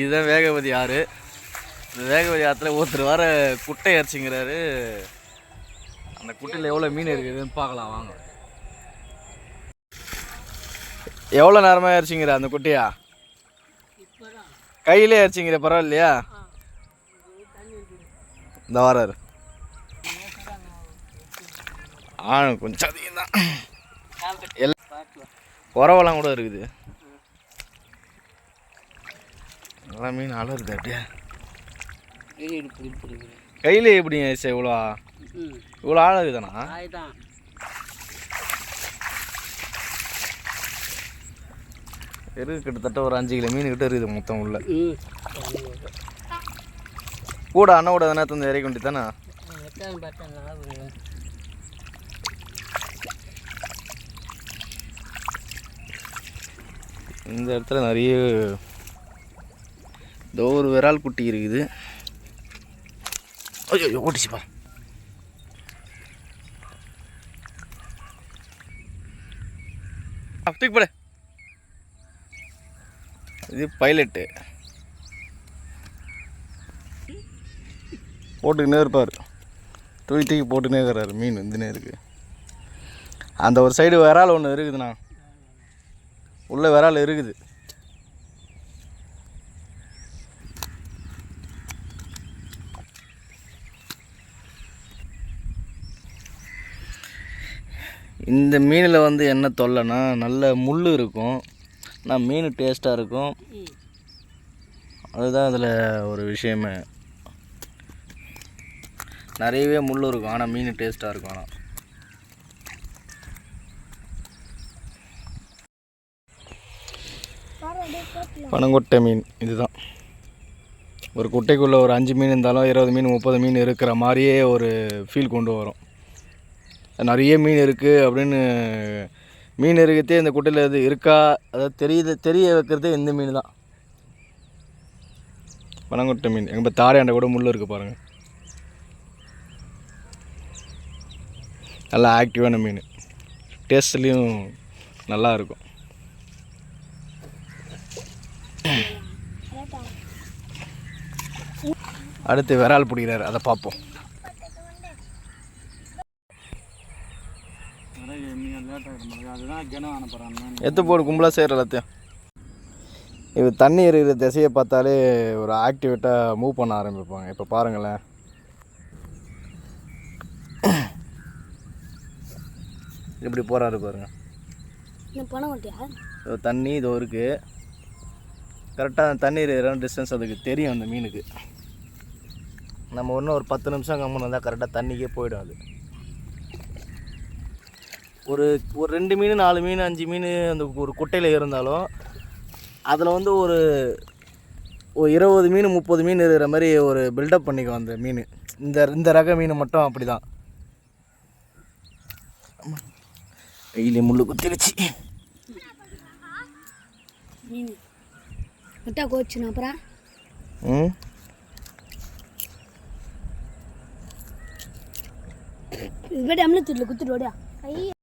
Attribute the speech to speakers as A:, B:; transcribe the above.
A: இதுதான் வேகவதி ஆறு. இந்த வேகவதி ஆற்றுல ஒருத்தர் வர குட்டை அரிசிங்கிறாரு. அந்த குட்டையில் எவ்வளோ மீன் இருக்குதுன்னு பார்க்கலாம் வாங்க. எவ்வளோ நேரமாக அரிசிங்கிற அந்த குட்டையா? கையிலே அரிசிங்கிற பரவாயில்லையா? இந்த வராரு. ஆ கொஞ்சம் அதிகம் தான் எல்லாம் உறவெல்லாம் கூட இருக்குது. நல்லா மீன் அலருது அப்படியே. கையில எப்படி ஏசு இவ்வளோ? இவ்வளோ ஆழம்
B: ஆயிட்டான்.
A: இருக்கு கிட்டத்தட்ட ஒரு அஞ்சு கிலோ மீன் கிட்ட இருக்குது மொத்தம் உள்ள. கூட அண்ணன் கூட தானே தந்து இறக்கி வேண்டி தானே இந்த இடத்துல நிறைய இதோ ஒரு விரால் குட்டி இருக்குது. ஐயோ ஓட்டிச்சுப்பா தூக்கி போட. இது பைலட்டு போட்டுக்கினே இருப்பார். தூக்கி தூக்கி போட்டுனே இருக்கிறாரு. மீன் வந்துனே இருக்கு. அந்த ஒரு சைடு விரால் ஒன்று இருக்குதுண்ணா. உள்ள விரால் இருக்குது. இந்த மீனில் வந்து என்ன தொல்லைன்னா நல்ல முள் இருக்கும். ஆனால் மீன் டேஸ்ட்டாக இருக்கும். அதுதான் அதில் ஒரு விஷயமே. நிறையவே முள் இருக்கும். ஆனால் மீன் டேஸ்ட்டாக இருக்கும். ஆனால் பனங்கொட்டை மீன் இதுதான். ஒரு குட்டைக்குள்ளே ஒரு அஞ்சு மீன் இருந்தாலும் இருபது மீன் முப்பது மீன் இருக்கிற மாதிரியே ஒரு ஃபீல் கொண்டு வரும். நிறைய மீன் இருக்குது அப்படின்னு மீன் இருக்கிறதே இந்த குட்டையில் இது இருக்கா? அதாவது தெரியுது தெரிய வைக்கிறதே இந்த மீன் தான். பனங்கொட்டை மீன். எங்கள் தாரையாண்ட கூட முள் இருக்குது பாருங்கள் நல்லா ஆக்டிவான மீன். டேஸ்ட்லேயும் நல்லா இருக்கும். அடுத்து விரால் பிடிக்கிறார். அதை பார்ப்போம். எத்து போடு கும்பலாக செய்கிற எல்லாத்தையும். இது தண்ணி இருக்கிற திசையை பார்த்தாலே ஒரு ஆக்டிவேட்டாக மூவ் பண்ண ஆரம்பிப்பாங்க. இப்போ பாருங்களேன். இப்படி போகிறாரு பாருங்க. தண்ணி இதோ இருக்குது கரெக்டாக தண்ணீர் இருக்கிற டிஸ்டன்ஸ் அதுக்கு தெரியும் அந்த மீனுக்கு. நம்ம இன்னும் ஒரு பத்து நிமிஷம் கம்முன்னு வந்தால் கரெக்டாக தண்ணிக்கே போயிடும் அது. ஒரு ஒரு ரெண்டு மீன் நாலு மீன் அஞ்சு மீன் அந்த ஒரு குட்டையில் இருந்தாலும் அதில் வந்து ஒரு ஒரு இருபது மீன் முப்பது மீன் இருக்கிற மாதிரி ஒரு பில்டப் பண்ணிக்கும் அந்த மீன். இந்த இந்த ரக மீன் மட்டும் அப்படி தான் வெயிலே முள்ளு குத்திருச்சு.
C: முட்டா கோச்சுனா அப்புறம்?
A: ம்?
C: இது போய் டம்ளர் குத்துட்டு ஓடியா?